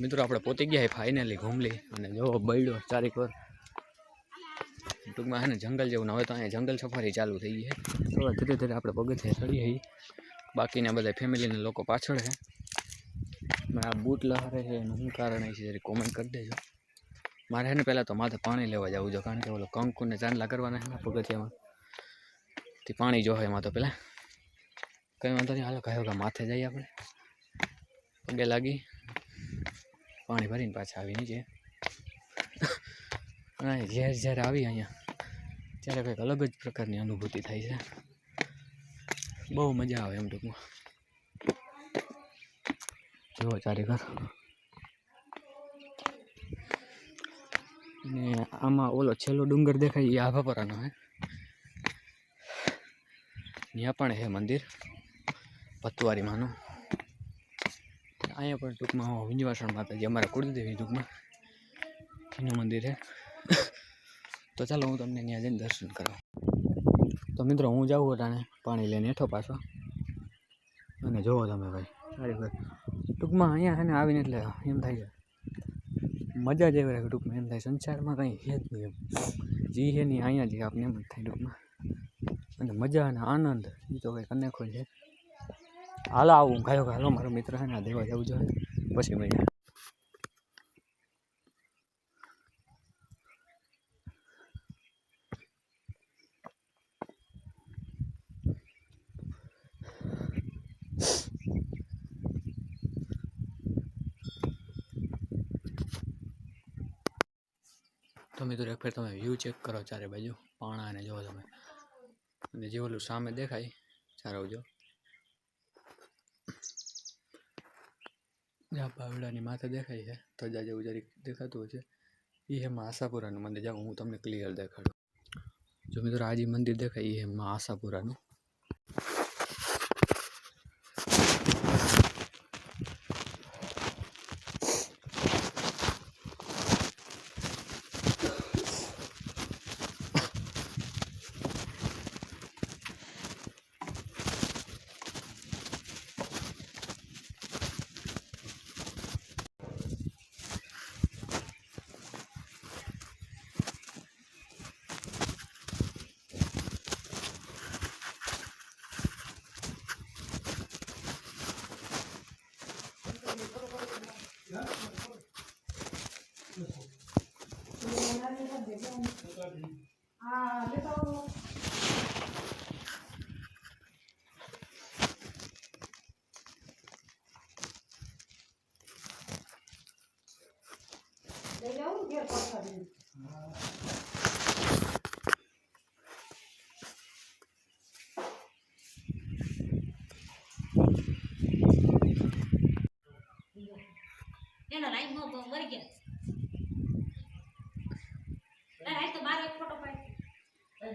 મિત્રો, આપણે પોતી ગયા ફાઇનલી ઘૂમલી. અને જો બળ્યો ચારેક વાર. ટૂંકમાં હે ને જંગલ જેવું હવે તો અહીંયા જંગલ સફારી ચાલુ થઈ ગઈ હવે ધીરે ધીરે આપણે પગથિયે ચડીએ છીએ બાકીના બધા ફેમિલીના લોકો પાછળ છે આ બૂટ લહારે છે એનું શું કારણ છે જરી કોમેન્ટ કરી દેજો. મારે ને પહેલાં તો માથે પાણી લેવા જવું જો કારણ કે ઓલો કંકુને ચાંદલા કરવાના છે પગથિયામાં. તે પાણી જોવે એમાં તો પહેલાં. કંઈ વાંધો નહીં, હાલો કયો કે માથે જઈએ આપણે. પગે લાગી. પાણી ભરીને પાછા આવી નીચે અને જ્યારે જ્યારે આવી અહીંયા. ત્યારે કંઈક અલગ જ પ્રકારની અનુભૂતિ થાય છે. બહુ મજા આવે એમ ટૂંકમાં. જુઓ ચારે ઘર ને આમાં ઓલો છેલ્લો ડુંગર દેખાય એ આભાપરાનો હે. ત્યાં પણ હે મંદિર. પતવારીમાંનું અહીંયા પણ ટૂંકમાં વિંજવાસણ માતાજી, અમારા કુળદેવી ટૂંકમાં, એનું મંદિર છે. તો ચાલો હું તમને ત્યાં જઈને દર્શન કરાવું. તો મિત્રો, હું જાઉં અટાણે, પાણી લઈને હેઠો પાછો. અને જોવો તમે ભાઈ, સારી ભાઈ ટૂંકમાં અહીંયા છે ને આવીને એટલે એમ થાય છે મજા જ એવી રાખે ટૂંકમાં એમ થાય, સંસારમાં કંઈ છે જ નહીં એમ. જી છે નહીં અહીંયા જ આપને એમ જ થાય ટૂંકમાં. અને મજા અને આનંદ એ તો કંઈક અનેખો છે. હાલો, આવું કે હાલો, મારો મિત્ર છે ને દેવા જવું જોઈએ. પછી મળીએ. તો મિત્રો, એક ફેર તમે વ્યૂ ચેક કરો ચારે બાજુ પાણાને જો તમે. અને જે ઓલું સામે દેખાય, ચારો જો જ્યાં પાવડાની માથે દેખાય છે, ધજા જેવું જરીક દેખાતું હોય છે. એ એમાં આશાપુરાનું મંદિર. જાઉં હું તમને ક્લિયર દેખાડું. જો મિત્રો, આ મંદિર દેખાય એ એમાં આશાપુરાનું. એનો લાઈન નો તો મરી ગયા ના લાઈન તો મારો એક ફોટો પાડ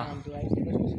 啊，对，这个就是